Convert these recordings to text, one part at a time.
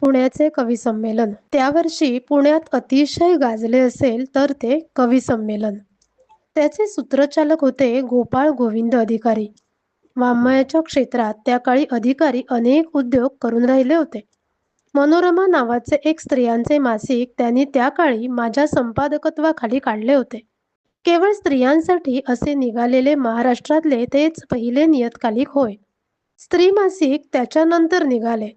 पुण्याचे कवी संमेलन. त्यावर्षी पुण्यात अतिशय गाजले असेल तर ते कवी संमेलन. त्याचे सूत्रचालक होते गोपाळ गोविंद अधिकारी. वाङ्मयाच्या क्षेत्रात त्या काळी अधिकारी अनेक उद्योग करून राहिले होते. मनोरमा नावाचे एक स्त्रियांचे मासिक त्यांनी त्या काळी माझ्या संपादकत्वाखाली काढले होते. केवळ स्त्रियांसाठी असे निघालेले महाराष्ट्रातले तेच पहिले नियतकालिक होय. स्त्री मासिक त्याच्यानंतर निघाले.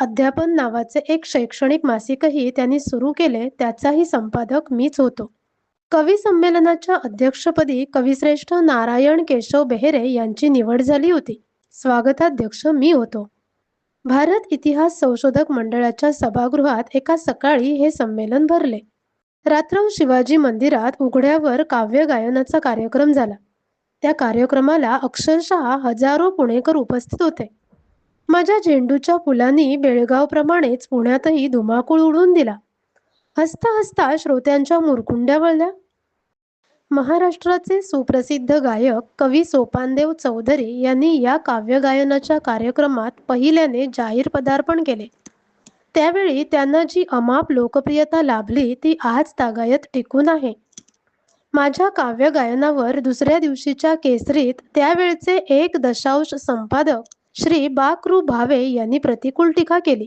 अध्यापन नावाचे एक शैक्षणिक मासिकही त्यांनी सुरू केले त्याचाही संपादक मीच होतो. कवी संमेलनाच्या अध्यक्षपदी कविश्रेष्ठ नारायण केशव बेहेरे यांची निवड झाली होती. स्वागताध्यक्ष मी होतो. भारत इतिहास संशोधक मंडळाच्या सभागृहात एका सकाळी हे संमेलन भरले. रात्रौ शिवाजी मंदिरात उघड्यावर काव्य गायनाचा कार्यक्रम झाला. त्या कार्यक्रमाला अक्षरशः हजारो पुणेकर उपस्थित होते. माझ्या झेंडूच्या फुलांनी बेळगावप्रमाणेच पुण्यातही धुमाकूळ उडून दिला. हसता हसता श्रोत्यांच्या मुरकुंड्या वळल्या. महाराष्ट्राचे सुप्रसिद्ध गायक कवी सोपानदेव चौधरी यांनी या काव्य गायनाच्या कार्यक्रमात पहिल्याने जाहीर पदार्पण केले. त्यावेळी त्यांना जी अमाप लोकप्रियता लाभली ती आज तागायत टिकून आहे. माझ्या काव्य गायनावर दुसऱ्या दिवशीच्या केसरीत त्यावेळचे एक दशांश संपादक श्री बाकरू भावे यांनी प्रतिकूल टीका केली.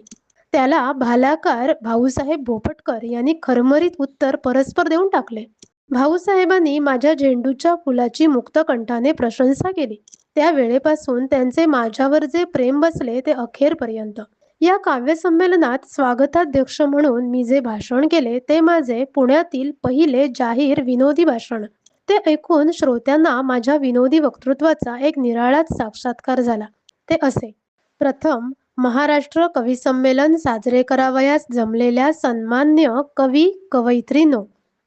त्याला भालाकार भाऊसाहेब भोपटकर यांनी खरमरीत उत्तर परस्पर देऊन टाकले. भाऊसाहेबांनी माझ्या झेंडूच्या फुलाची मुक्तकंठाने प्रशंसा केली. त्या वेळेपासून त्यांचे माझ्यावर जे प्रेम बसले ते अखेरपर्यंत. या काव्यसंमेलनात स्वागताध्यक्ष म्हणून मी जे भाषण केले ते माझे पुण्यातील पहिले जाहीर विनोदी भाषण. ते ऐकून श्रोत्यांना माझ्या विनोदी वक्तृत्वाचा एक निराळाच साक्षात्कार झाला. ते असे. प्रथम महाराष्ट्र कवी संमेलन साजरे करावयास जमलेल्या सन्मान्य कवी कवयित्रीनो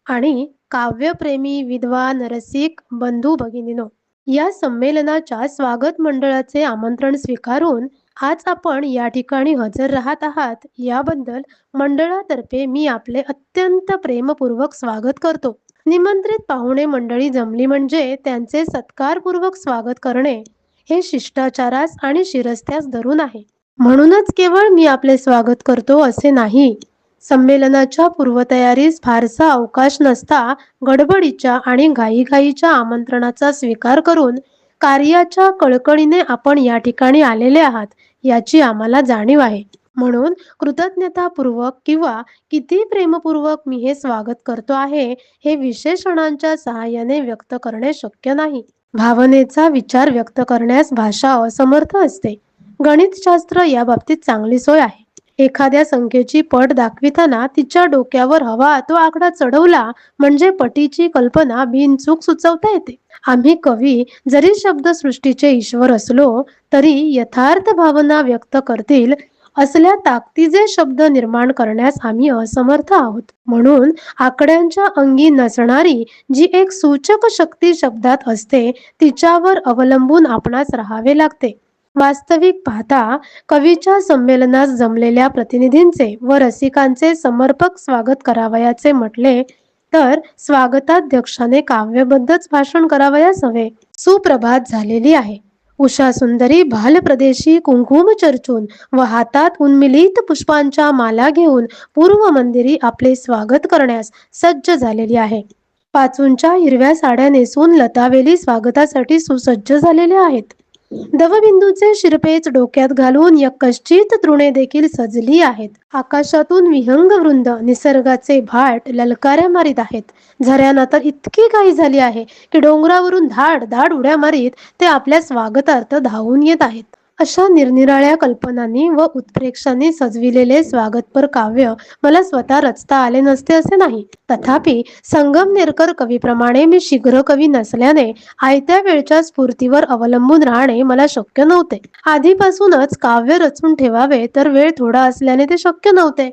आणि काव्यप्रेमी विद्वान रसिक बंधू भगिनीनो. या संमेलनाच्या स्वागत मंडळाचे आमंत्रण स्वीकारून आज आपण या ठिकाणी हजर राहत आहात. याबद्दल मंडळातर्फे मी आपले अत्यंत प्रेमपूर्वक स्वागत करतो. निमंत्रित पाहुणे मंडळी जमली म्हणजे त्यांचे सत्कारपूर्वक स्वागत करणे हे शिष्टाचारास आणि शिरस्त्यास धरून आहे. म्हणूनच केवळ मी आपले स्वागत करतो असे नाही. संमेलनाच्या पूर्वतयारीस फारसा अवकाश नसता गडबडीच्या आणि घाईघाईच्या आमंत्रणाचा स्वीकार करून कार्याच्या कळकळीने आपण या ठिकाणी आलेले आहात याची आम्हाला जाणीव आहे. म्हणून कृतज्ञतापूर्वक किंवा किती प्रेमपूर्वक मी हे स्वागत करतो आहे हे विशेषणांच्या सहाय्याने व्यक्त करणे शक्य नाही. भावनेचा विचार व्यक्त करण्यास भाषा असमर्थ असते. गणितशास्त्र या बाबतीत चांगली सोय आहे. एखाद्या संख्येची पट दाखविताना तिच्या डोक्यावर हवा तो आकडा चढवला म्हणजे पटीची कल्पना बिनचूक सुचवता येते. आम्ही कवी जरी शब्दसृष्टीचे ईश्वर असलो तरी यथार्थ भावना व्यक्त करतील असल्या ताकदीचे शब्द निर्माण करण्यास आम्ही असमर्थ आहोत. म्हणून आकड्यांच्या अंगी नसणारी जी एक सूचक शक्ती शब्दात असते तिच्यावर अवलंबून आपणास राहावे लागते. वास्तविक पाहता कवीच्या संमेलनास जमलेल्या प्रतिनिधींचे व रसिकांचे समर्पक स्वागत करावयाचे म्हटले तर स्वागताध्यक्षाने काव्यबद्धच भाषण करावयास हवे. सुप्रभात झालेली आहे. उषा सुंदरी भाल प्रदेशी कुंकुम चर्चून व हातात उन्मिलित पुष्पांच्या माला घेऊन पूर्व मंदिरी आपले स्वागत करण्यास सज्ज झालेली आहे. पाचूंच्या हिरव्या साड्या नेसून लतावेली स्वागतासाठी सुसज्ज झालेल्या आहेत. दवबिंदूचे शिरपेच डोक्यात घालून यकश्चित तृणे देखील सजली आहेत. आकाशातून विहंग वृंद निसर्गाचे भाट ललकाऱ्या मारीत आहेत. झऱ्यांना तर इतकी काही झाली आहे की डोंगरावरून धाड धाड उड्या मारीत ते आपल्या स्वागतार्थ धावून येत आहेत. अशा निरनिराळ्या कल्पनांनी व उत्प्रेक्षांनी सजविलेले स्वागतपर काव्य मला स्वतः रचता आले नसते असे नाही. तथापि संगमनेरकर कवीप्रमाणे मी शीघ्र कवी नसल्याने आयत्या वेळच्या स्फूर्तीवर अवलंबून राहणे मला शक्य नव्हते. आधीपासूनच काव्य रचून ठेवावे तर वेळ थोडा असल्याने ते शक्य नव्हते.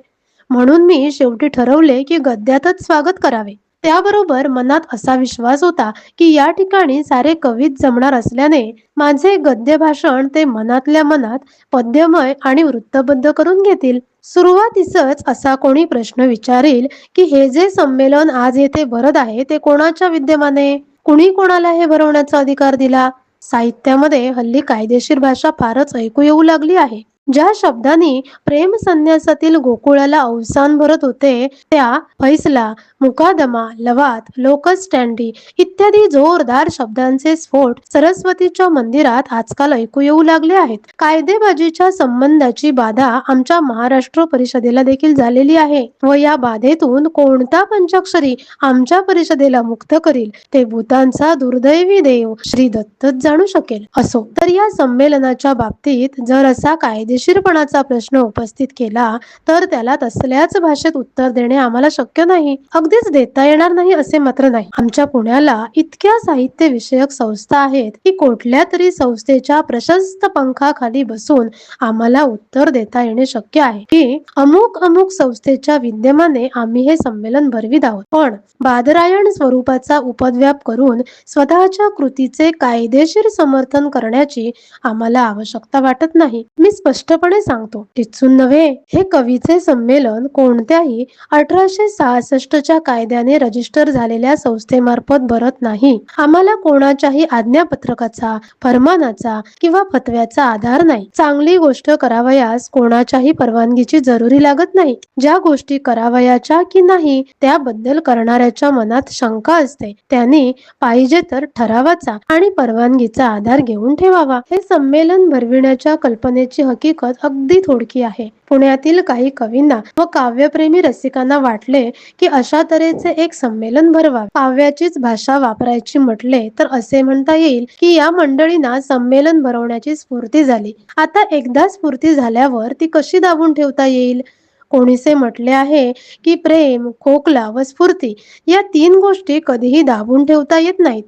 म्हणून मी शेवटी ठरवले की गद्यातच स्वागत करावे. त्याबरोबर मनात असा विश्वास होता की या ठिकाणी सारे कवीत जमणार असल्याने माझे गद्य भाषण ते मनातल्या मनात पद्यमय आणि वृत्तबद्ध करून घेतील. सुरुवातीसच असा कोणी प्रश्न विचारेल की हे जे संमेलन आज येथे भरत आहे ते कोणाच्या विद्यमाने? कुणी कोणाला हे भरवण्याचा अधिकार दिला? साहित्यामध्ये हल्ली कायदेशीर भाषा फारच ऐकू येऊ लागली आहे. ज्या शब्दांनी प्रेम संन्यासातील गोकुळाला अवसान भरत होते त्या फैसला मुकादमा लवात लोकस स्टँडी इत्यादी जोरदार शब्दांचे स्फोट सरस्वतीच्या मंदिरात आजकाल ऐकू येऊ लागले आहेत. कायदेबाजीच्या संबंधाची बाधा आमच्या महाराष्ट्र परिषदेला देखील झालेली आहे व या बाधेतून कोणता पंचाक्षरी आमच्या परिषदेला मुक्त करील ते भूतांचा दुर्दैवी देव श्री दत्तच जाणू शकेल. असो तर या संमेलनाच्या बाबतीत जर असा कायदे कायदेशीरपणाचा प्रश्न उपस्थित केला तर त्याला तसल्याच भाषेत उत्तर देणे आम्हाला शक्य नाही. अगदीच देता येणार नाही असे मात्र नाही. आमच्या पुण्याला इतक्या साहित्य विषयक संस्था आहेत की कुठल्या तरी संस्थेच्या प्रशस्त पंखाखाली बसून आम्हाला उत्तर देता येणे शक्य आहे की अमुक अमुक संस्थेच्या विद्यमाने आम्ही हे संमेलन भरवीत आहोत. पण बादरायण स्वरूपाचा उपद्व्याप करून स्वतःच्या कृतीचे कायदेशीर समर्थन करण्याची आम्हाला आवश्यकता वाटत नाही. मी स्पष्ट स्पष्टपणे सांगतो. टिचून नव्हे हे कवीचे संमेलन कोणत्याही अठराशे सहासष्टच्या कायद्याने रजिस्टर झालेल्या संस्थेमार्फत भरत नाही. आम्हाला कोणाच्याही आज्ञापत्रकाचा फरमानाचा किंवा फतव्याचा आधार नाही. चांगली गोष्ट करावयास कोणाच्याही परवानगीची जरुरी लागत नाही. ज्या गोष्टी करावयाच्या की नाही त्याबद्दल करणाऱ्याच्या मनात शंका असते. त्यांनी पाहिजे तर ठरावाचा आणि परवानगीचा आधार घेऊन ठेवावा. हे संमेलन भरविण्याच्या कल्पनेची हकीकत अगदी थोडकी आहे. पुण्यातील काही कवींना व काव्यप्रेमी रसिकांना वाटले की अशा तऱ्हेचे एक संमेलन भरवा काव्याचीच भाषा वापरायची म्हटले तर असे म्हणता येईल की या मंडळींना संमेलन भरवण्याची स्फूर्ती झाली. आता एकदा स्फूर्ती झाल्यावर ती कशी दाबून ठेवता येईल? कोणीसे म्हटले आहे की प्रेम खोकला व स्फूर्ती या तीन गोष्टी कधीही दाबून ठेवता येत नाहीत.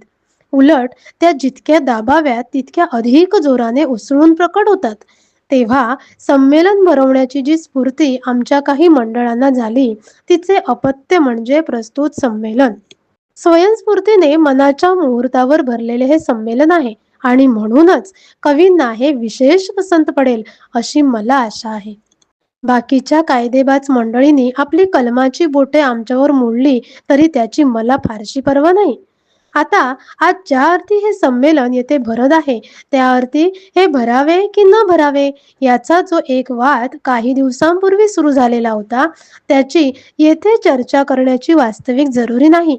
उलट त्या जितक्या दाबाव्यात तितक्या अधिक जोराने उसळून प्रकट होतात. तेव्हा संमेलन भरवण्याची जी स्फूर्ती आमच्या काही मंडळांना झाली तिचे अपत्य म्हणजे प्रस्तुत संमेलन. स्वयंस्फूर्तीने मनाच्या मुहूर्तावर भरलेले हे संमेलन आहे आणि म्हणूनच कवींना हे विशेष पसंत पडेल अशी मला आशा आहे. बाकीच्या कायदेबाज मंडळींनी आपली कलमाची बोटे आमच्यावर मोडली तरी त्याची मला फारशी पर्वा नाही. आता आज ज्या अर्थी हे संमेलन येथे भरत आहे त्या अर्थी हे भरावे की न भरावे याचा जो एक वाद काही दिवसांपूर्वी सुरू झालेला होता त्याची येथे चर्चा करण्याची वास्तविक जरुरी नाही.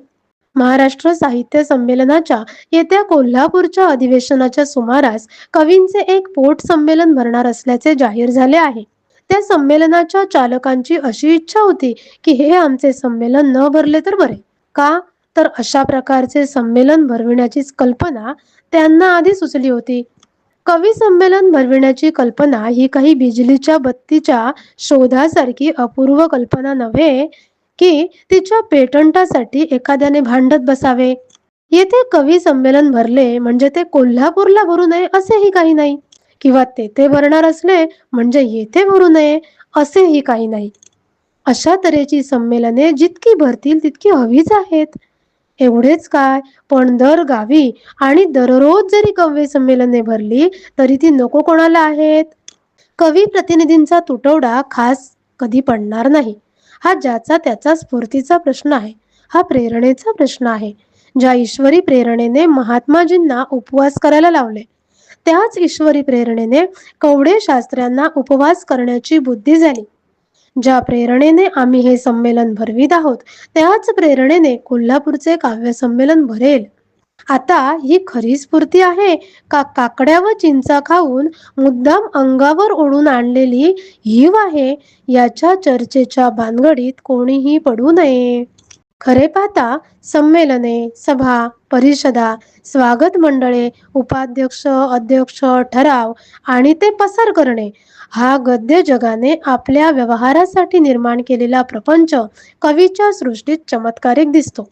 महाराष्ट्र साहित्य संमेलनाच्या येत्या कोल्हापूरच्या अधिवेशनाच्या सुमारास कवींचे एक पोट संमेलन भरणार असल्याचे जाहीर झाले आहे. त्या संमेलनाच्या चालकांची अशी इच्छा होती की हे आमचे संमेलन न भरले तर बरे. का? तर अशा प्रकारचे संमेलन भरविण्याची कल्पना त्यांना आधी सुचली होती. कवी संमेलन भरविण्याची कल्पना ही काही बिजलीच्या बत्तीच्या शोधासारखी अपूर्व कल्पना नव्हे की तिच्या पेटंटासाठी एखाद्याने भांडत बसावे. येथे कवी संमेलन भरले म्हणजे ते कोल्हापूरला भरू नये असेही काही नाही किंवा तेथे भरणार असले म्हणजे येथे भरू नये असेही काही नाही. अशा तऱ्हेची संमेलने जितकी भरतील तितकी हवीच आहेत. एवढेच काय? पण दर गावी आणि दररोज जरी कव्य संमेलने भरली तरी ती नको कोणाला आहेत? कवी प्रतिनिधींचा तुटवडा खास कधी पडणार नाही. हा ज्याचा त्याचा स्फूर्तीचा प्रश्न आहे. हा प्रेरणेचा प्रश्न आहे. ज्या ईश्वरी प्रेरणेने महात्माजींना उपवास करायला लावले त्याच ईश्वरी प्रेरणेने कवडे शास्त्र्यांना उपवास करण्याची बुद्धी झाली. ज्या प्रेरणेने आम्ही हे संमेलन भरवीत आहोत त्याच प्रेरणेने कोल्हापूरचे काव्य संमेलन भरेल. आता ही खरी स्फूर्ती आहे का काकड्या व चिंचा खाऊन मुद्दाम अंगावर ओढून आणलेली हीव आहे याच्या चर्चेच्या भानगडीत कोणीही पडू नये. खरे पाहता संमेलने सभा परिषदा स्वागत मंडळे उपाध्यक्ष अध्यक्ष ठराव आणि ते पसार करणे हा गद्य जगाने आपल्या व्यवहारासाठी निर्माण केलेला प्रपंच कवीच्या सृष्टीत चमत्कारिक दिसतो.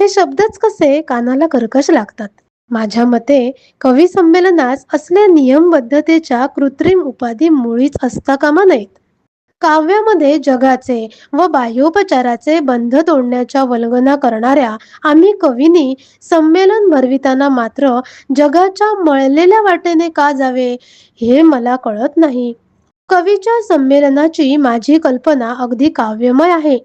हे शब्दच कसे कानाला कर्कश लागतात? माझ्या मते कवी संमेलनास असल्या नियमबद्धतेच्या कृत्रिम उपाधी मुळीच असता कामा नयेत. काव्यामध्ये जगाचे व बाह्योपचाराचे बंध तोडण्याच्या वल्गना करणाऱ्या आम्ही कवीनी संमेलन भरविताना मात्र जगाच्या मळलेल्या वाटेने का जावे हे मला कळत नाही. कवीच्या संमेलनाची माझी कल्पना अगदी काव्यमय आहे.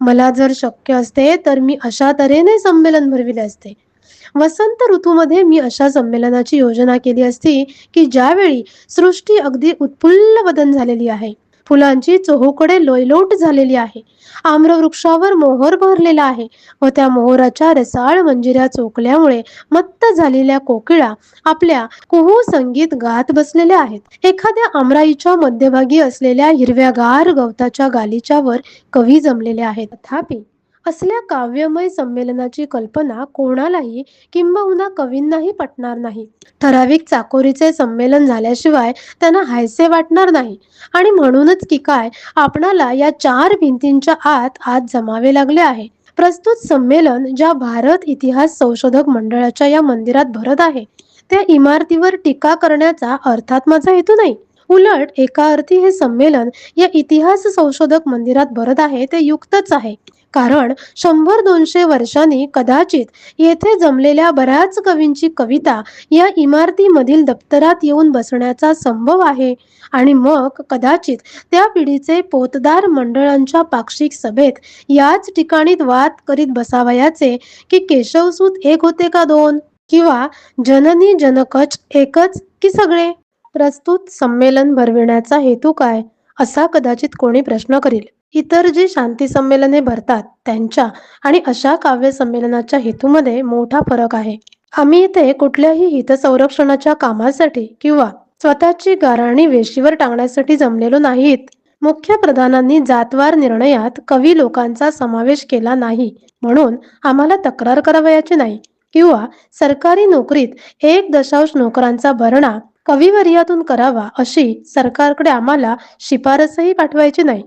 मला जर शक्य असते तर मी अशा तऱ्हेने संमेलन भरविले असते. वसंत ऋतूमध्ये मी अशा संमेलनाची योजना केली असती की ज्यावेळी सृष्टी अगदी उत्फुल्ल बदन झालेली आहे. फुलांची चोहूकडे लोयलोट झालेली आहे. आम्रवृक्षावर मोहर भरलेला आहे व त्या मोहराच्या रसाळ मंजिऱ्या चोकल्यामुळे मत्त झालेल्या कोकिळा आपल्या कुहू संगीत गात बसलेल्या आहेत. एखाद्या आमराईच्या मध्यभागी असलेल्या हिरव्यागार गवताच्या गालीच्या वर कवी जमलेले आहेत. तथापि असल्या काव्यमय संमेलनाची कल्पना कोणालाही किंबहुना कवींनाही पटणार नाही. ठराविक चाकोरीचे संमेलन झाल्याशिवाय त्यांना हायसे वाटणार नाही. आणि म्हणूनच की काय आपणाला या चार भिंतींच्या आत आत जमावे लागले आहे. प्रस्तुत संमेलन ज्या भारत इतिहास संशोधक मंडळाच्या या मंदिरात भरत आहे त्या इमारतीवर टीका करण्याचा अर्थात माझा हेतू नाही. उलट एका अर्थी हे संमेलन या इतिहास संशोधक मंदिरात भरत आहे ते युक्तच आहे. कारण शंभर दोनशे वर्षांनी कदाचित येथे जमलेल्या बऱ्याच कवींची कविता या इमारतीमधील दप्तरात येऊन बसण्याचा संभव आहे आणि मग कदाचित त्या पिढीचे पोतदार मंडळांच्या पाक्षिक सभेत याच ठिकाणी वाद करीत बसावयाचे की केशवसूत एक होते का दोन? किंवा जननी जनकच एकच की सगळे? प्रस्तुत संमेलन भरविण्याचा हेतू काय असा कदाचित कोणी प्रश्न करील. इतर जी शांती संमेलने भरतात त्यांच्या आणि अशा काव्य संमेलनाच्या हेतूमध्ये मोठा फरक आहे. आम्ही इथे कुठल्याही हितसंरक्षणाच्या कामासाठी किंवा स्वतःची गाराणी वेशीवर टांगण्यासाठी जमलेलो नाहीत. मुख्य प्रधानांनी जातवार निर्णयात कवी लोकांचा समावेश केला नाही म्हणून आम्हाला तक्रार करावयाची नाही किंवा सरकारी नोकरीत एक दशांश नोकरांचा भरणा कविवर्यातून करावा अशी सरकारकडे आम्हाला शिफारसही पाठवायची नाही.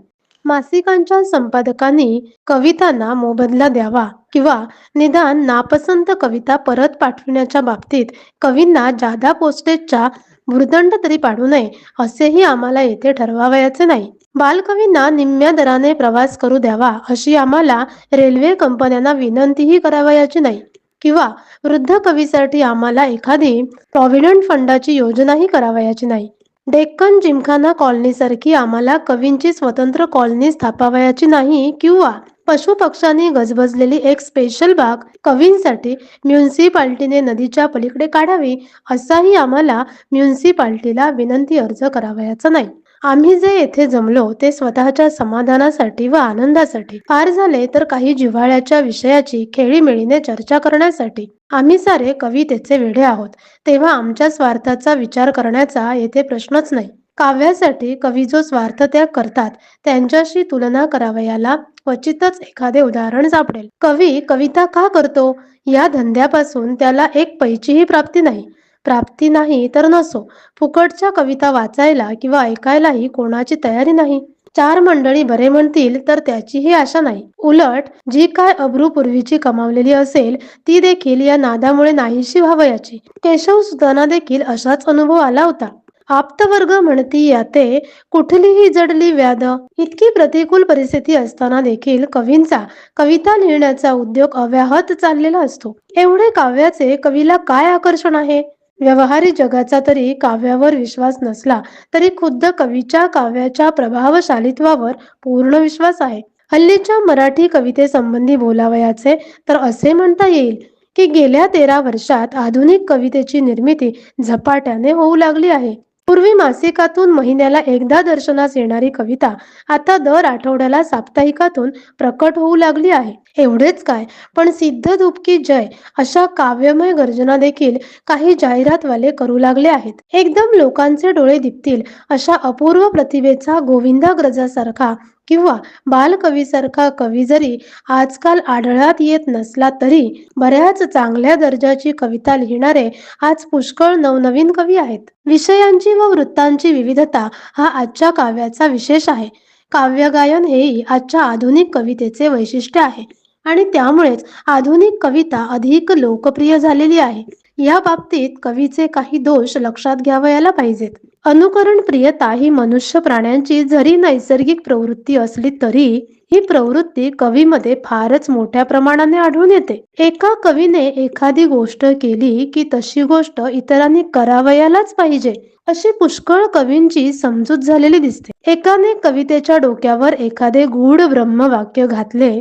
मासिकांच्या संपादकांनी कवितांना मोबदला द्यावा किंवा निदान नापसंत कविता परत पाठविण्याच्या बाबतीत कवींना जादा पोस्टेजचा भूर्दंड तरी पाडू नये असेही आम्हाला येथे ठरवावयाचे नाही. बालकवींना निम्म्या दराने प्रवास करू द्यावा अशी आम्हाला रेल्वे कंपन्यांना विनंतीही करावयाची नाही. किंवा वृद्ध कवीसाठी आम्हाला एखादी प्रॉव्हिडंट फंडाची योजनाही करावयाची नाही. डेक्कन जिमखाना कॉलनीसारखी आम्हाला कवींची स्वतंत्र कॉलनी स्थापावयाची नाही किंवा पशुपक्ष्यांनी गजबजलेली एक स्पेशल बाग कवींसाठी म्युन्सिपाल्टीने नदीच्या पलीकडे काढावी असाही आम्हाला म्युन्सिपाल्टीला विनंती अर्ज करावयाचा नाही. आम्ही जे येथे जमलो ते स्वतःच्या समाधानासाठी व आनंदासाठी. फार झाले तर काही जिव्हाळ्याच्या विषयाची खेळीमेळीने चर्चा करण्यासाठी. आम्ही सारे कवितेचे वेढे आहोत. तेव्हा आमच्या स्वार्थाचा विचार करण्याचा येथे प्रश्नच नाही. काव्यासाठी कवी जो स्वार्थ त्याग करतात त्यांच्याशी तुलना करावयाला क्वचितच एखादे उदाहरण सापडेल. कवी कविता का करतो? या धंद्यापासून त्याला एक पैचीही प्राप्ती नाही. प्राप्ती नाही तर नसो. फुकटच्या कविता वाचायला किंवा ऐकायलाही कोणाची तयारी नाही. चार मंडळी बरे म्हणतील तर त्याचीही आशा नाही. उलट जी काय अब्रू पूर्वीची कमावलेली असेल ती देखील या नादामुळे नाहीशी व्हावयाची. केशव सुताना देखील असाच अनुभव आला होता. आप्तवर्ग म्हणती याते कुठलीही जडली व्याध इतकी प्रतिकूल परिस्थिती असताना देखील कवींचा कविता लिहिण्याचा उद्योग अव्याहत चाललेला असतो. एवढे काव्याचे कवीला काय आकर्षण आहे? व्यवहारी जगाचा तरी काव्यावर विश्वास नसला तरी खुद्द कवीच्या काव्याच्या प्रभावशालित्वावर पूर्ण विश्वास आहे. हल्लीच्या मराठी कवितेसंबंधी बोलावयाचे तर असे म्हणता येईल की गेल्या तेरा वर्षात आधुनिक कवितेची निर्मिती झपाट्याने होऊ लागली आहे. पूर्वी मासिकातून महिन्याला एकदा दर्शनास येणारी कविता आता दर आठवड्याला साप्ताहिकातून प्रकट होऊ लागली आहे. एवढेच काय? पण सिद्ध धुपकी जय अशा काव्यमय गर्जना देखील काही जाहिरातवाले करू लागले आहेत. एकदम लोकांचे डोळे दिपतील अशा अपूर्व प्रतिभेचा गोविंदाग्रजासारखा किंवा बालकवीसारखा कवी जरी आजकाल आढळात येत नसला तरी बऱ्याच चांगल्या दर्जाची कविता लिहिणारे आज पुष्कळ नवनवीन कवी आहेत. विषयांची व वृत्तांची विविधता हा आजच्या काव्याचा विशेष आहे. काव्यगायन हेही आजच्या आधुनिक कवितेचे वैशिष्ट्य आहे आणि त्यामुळेच आधुनिक कविता अधिक लोकप्रिय झालेली आहे. या बाबतीत कवीचे काही दोष लक्षात घ्यावयाला पाहिजेत. अनुकरण प्रियता ही मनुष्य प्राण्यांची जरी नैसर्गिक प्रवृत्ती असली तरी ही प्रवृत्ती कवीमध्ये फारच मोठ्या प्रमाणाने आढळून येते. एका कवीने एखादी गोष्ट केली की तशी गोष्ट इतरांनी करावयालाच पाहिजे अशी पुष्कळ कवींची समजूत झालेली दिसते. एकाने कवितेच्या डोक्यावर एखादे गूढ ब्रह्मवाक्य घातले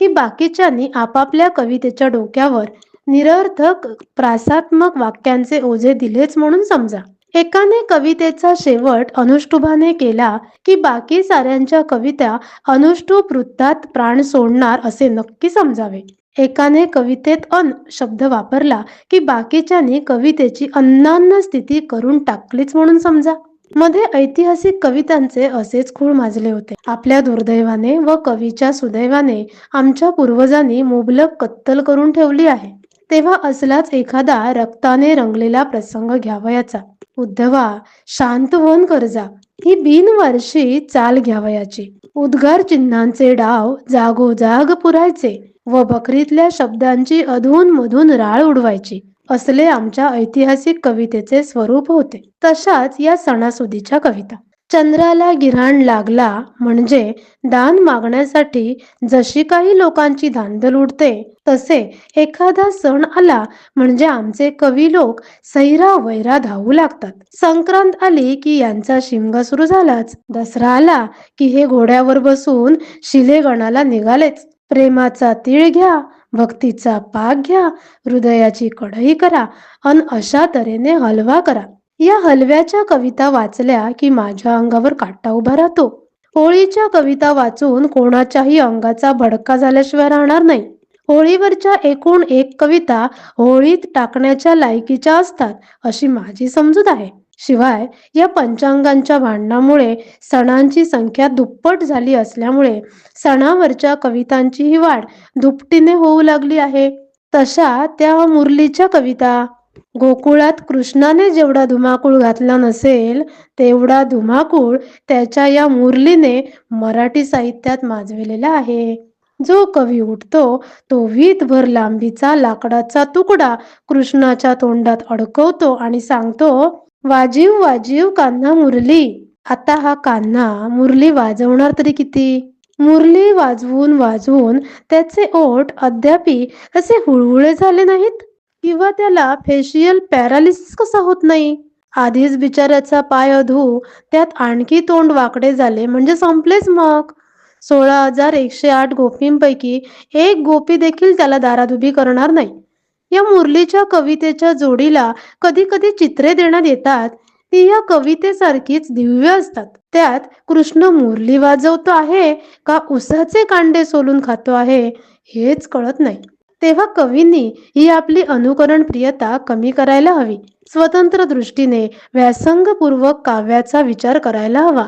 की बाकीच्यांनी आपापल्या कवितेच्या डोक्यावर निरर्थक प्रासात्मक वाक्यांचे ओझे दिलेच म्हणून समजा. एकाने कवितेचा शेवट अनुष्टुभाने केला की बाकी साऱ्यांच्या कविता अनुष्टुभ वृत्तात प्राण सोडणार असे नक्की समजावे. एकाने कवितेत अन शब्द वापरला की बाकीच्यानी कवितेची अन्नान्न स्थिती करून टाकलीच म्हणून समजा. मध्ये ऐतिहासिक कवितांचे असेच खूळ माजले होते. आपल्या दुर्दैवाने व कवीच्या सुदैवाने आमच्या पूर्वजांनी मुबलक कत्तल करून ठेवली आहे. तेव्हा असलाच एखादा रक्ताने रंगलेला प्रसंग घ्यावयाचा. उद्धवा शांत होऊन कर्जा ही बिनवारशी चाल घ्यावयाची. उद्गार चिन्हांचे डाव जागोजाग पुरायचे व बकरीतल्या शब्दांची अधून मधून राळ उडवायची. असले आमच्या ऐतिहासिक कवितेचे स्वरूप होते. तशाच या सणासुदीच्या कविता. चंद्राला गिऱ्हाण लागला म्हणजे दान मागण्यासाठी जशी काही लोकांची धांदल उडते तसे एखादा सण आला म्हणजे आमचे कवी लोक सैरा वैरा धावू लागतात. संक्रांत आली की यांचा शिमगा सुरू झालाच. दसरा आला की हे घोड्यावर बसून शिलेगणाला निघालेच. प्रेमाचा तीळ घ्या भक्तीचा पाक घ्या हृदयाची कढई करा अन अशा तऱ्हेने हलवा करा. या हलव्याच्या कविता वाचल्या की माझ्या अंगावर काटा उभा राहतो. होळीच्या कविता वाचून कोणाच्याही अंगाचा भडका झाल्याशिवाय राहणार नाही. होळीवरच्या एकूण एक कविता होळीत टाकण्याच्या लायकीच्या असतात अशी माझी समजूत आहे. शिवाय या पंचांगांच्या भांडणामुळे सणांची संख्या दुप्पट झाली असल्यामुळे सणावरच्या कवितांची ही वाढ दुपटीने होऊ लागली आहे. तशा त्या मुरलीच्या कविता. गोकुळात कृष्णाने जेवढा धुमाकूळ घातला नसेल तेवढा धुमाकूळ त्याच्या या मुरलीने मराठी साहित्यात माजविलेला आहे. जो कवी उठतो तो वीतभर लांबीचा लाकडाचा तुकडा कृष्णाच्या तोंडात अडकवतो आणि सांगतो वाजीव वाजीव कान्हा मुरली. आता हा कान्हा मुरली वाजवणार तरी किती? मुरली वाजवून वाजवून त्याचे ओठ अद्यापी असे हुळहुळे झाले नाहीत? किंवा त्याला फेशियल पॅरालिसिस कसा होत नाही? आधीच बिचाऱ्याचा पाय अधू त्यात आणखी तोंड वाकडे झाले म्हणजे संपलेच मग. सोळा हजार एकशे आठ गोपींपैकी एक गोपी देखील त्याला दारात उभी करणार नाही. या मुरलीच्या कवितेच्या जोडीला कधी कधी चित्रे देण्यात येतात. ती या कवितेसारखीच दिव्य असतात. त्यात कृष्ण मुरली वाजवतो आहे का उसाचे कांडे सोलून खातो आहे हेच कळत नाही. तेव्हा कवींनी ही आपली अनुकरण प्रियता कमी करायला हवी. स्वतंत्र दृष्टीने व्यासंगपूर्वक काव्याचा विचार करायला हवा.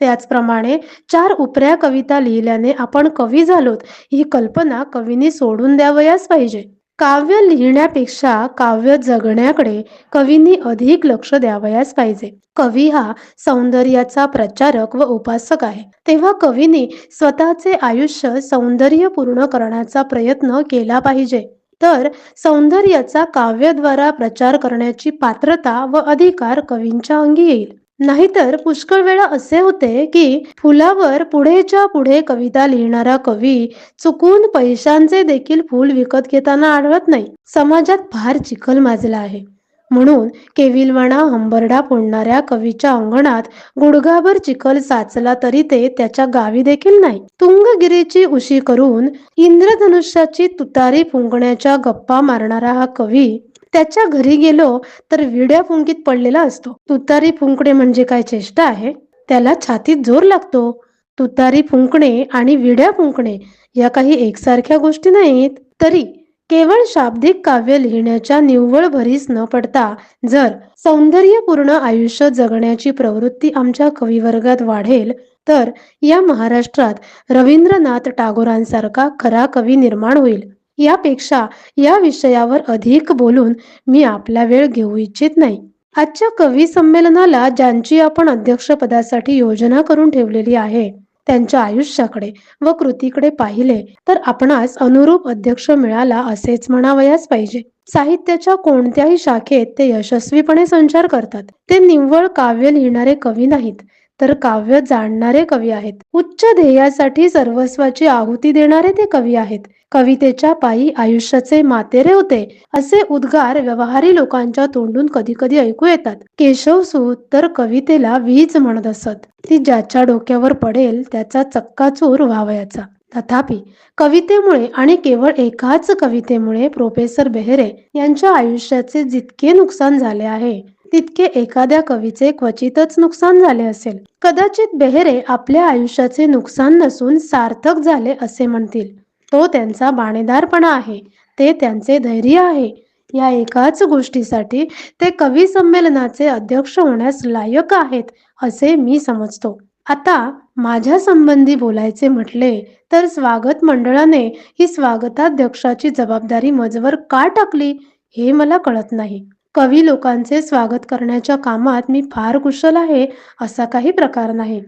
त्याचप्रमाणे चार उपऱ्या कविता लिहिल्याने आपण कवी झालोत ही कल्पना कवींनी सोडून द्यावयास पाहिजे. काव्य लिहिण्यापेक्षा काव्य जगण्याकडे कवींनी अधिक लक्ष द्यावयास पाहिजे. कवी हा सौंदर्याचा प्रचारक व उपासक आहे. तेव्हा कवींनी स्वतःचे आयुष्य सौंदर्यपूर्ण करण्याचा प्रयत्न केला पाहिजे. तर सौंदर्याचा काव्याद्वारा प्रचार करण्याची पात्रता व अधिकार कवींच्या अंगी येईल. नाहीतर पुष्कळ वेळा असे होते की फुलावर पुढेच्या पुढे कविता लिहिणारा कवी चुकून पैशांचे देखील फूल विकत घेताना आढळत नाही. समाजात फार चिखल माजला आहे. म्हणून केविलवाणा हंबरडा फोडणाऱ्या कवीच्या अंगणात गुडघाभर चिखल साचला तरी ते त्याच्या गावी देखील नाही. तुंगगिरीची उशी करून इंद्रधनुष्याची तुतारी फुंकण्याच्या गप्पा मारणारा हा कवी त्याच्या घरी गेलो तर विड्या फुंकीत पडलेला असतो. तुतारी फुंकणे म्हणजे काय चेष्टा आहे? त्याला छातीत जोर लागतो. तुतारी फुंकणे आणि विड्या फुंकणे या काही एकसारख्या गोष्टी नाहीत. तरी केवळ शाब्दिक काव्य लिहिण्याच्या निव्वळ भरीस न पडता जर सौंदर्यपूर्ण आयुष्य जगण्याची प्रवृत्ती आमच्या कविवर्गात वाढेल तर या महाराष्ट्रात रवींद्रनाथ टागोरांसारखा खरा कवी निर्माण होईल. यापेक्षा या विषयावर अधिक बोलून मी आपला वेळ घेऊ इच्छित नाही. आजच्या कवी संमेलनाला ज्यांची आपण अध्यक्षपदासाठी योजना करून ठेवलेली आहे त्यांच्या आयुष्याकडे व कृतीकडे पाहिले तर आपणास अनुरूप अध्यक्ष मिळाला असेच म्हणावयास पाहिजे. साहित्याच्या कोणत्याही शाखेत ते यशस्वीपणे संचार करतात. ते निव्वळ काव्य लिहिणारे कवी नाहीत. तर काव्य जाणणारे कवी आहेत. उच्च ध्येयासाठी सर्वस्वाची आहुती देणारे ते कवी आहेत. कवितेच्या पायी आयुष्याचे मातेरे होते असे उद्गार व्यवहारी लोकांच्या तोंडून कधी कधी ऐकू येतात. केशवसूत तर कवितेला वीज म्हणत असत. ती ज्याच्या डोक्यावर पडेल त्याचा चक्काचूर व्हावयाचा. तथापि कवितेमुळे आणि केवळ एकाच कवितेमुळे प्रोफेसर बेहरे यांच्या आयुष्याचे जितके नुकसान झाले आहे तितके एखाद्या कवीचे क्वचितच नुकसान झाले असेल. कदाचित बेहरे आपल्या आयुष्याचे नुकसान नसून सार्थक झाले असे म्हणतील. तो त्यांचा बाणेदारपणा आहे. ते त्यांचे धैर्य आहे. या एकाच गोष्टीसाठी ते कवी संमेलनाचे अध्यक्ष होण्यास लायक आहेत असे मी समजतो. आता माझ्या संबंधी बोलायचे म्हटले तर स्वागत मंडळाने ही स्वागताध्यक्षाची जबाबदारी मजवर का टाकली हे मला कळत नाही. कवी लोकांचे स्वागत करण्याच्या कामात मी फार कुशल आहे असा काही प्रकार नाही.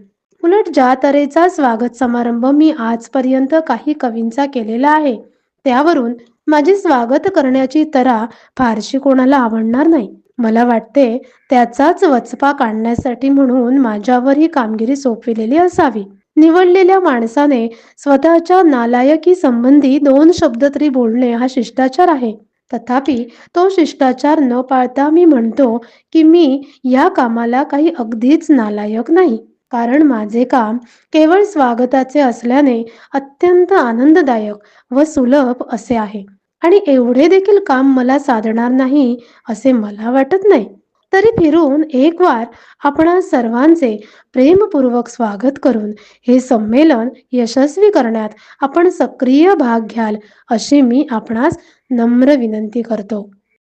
उलट ज्या तऱ्हेचा स्वागत समारंभ मी आजपर्यंत काही कवींचा केलेला आहे त्यावरून माझी स्वागत करण्याची तरा फारशी कोणाला आवडणार नाही. मला वाटते त्याचाच वचपा काढण्यासाठी म्हणून माझ्यावर ही कामगिरी सोपविलेली असावी. निवडलेल्या माणसाने स्वतःच्या नालायकी संबंधी दोन शब्द तरी बोलणे हा शिष्टाचार आहे. तथापि तो शिष्टाचार न पाळता मी म्हणतो की मी या कामाला काही अगदीच नालायक नाही. कारण माझे काम केवळ स्वागताचे असल्याने अत्यंत आनंददायक व सुलभ असे आहे. आणि एवढे देखील काम मला साधणार नाही असे मला वाटत नाही. तरी फिरून एक वार आपण सर्वांचे प्रेमपूर्वक स्वागत करून हे संमेलन यशस्वी करण्यात आपण सक्रिय भाग घ्याल अशी मी आपणास नम्र विनंती करतो.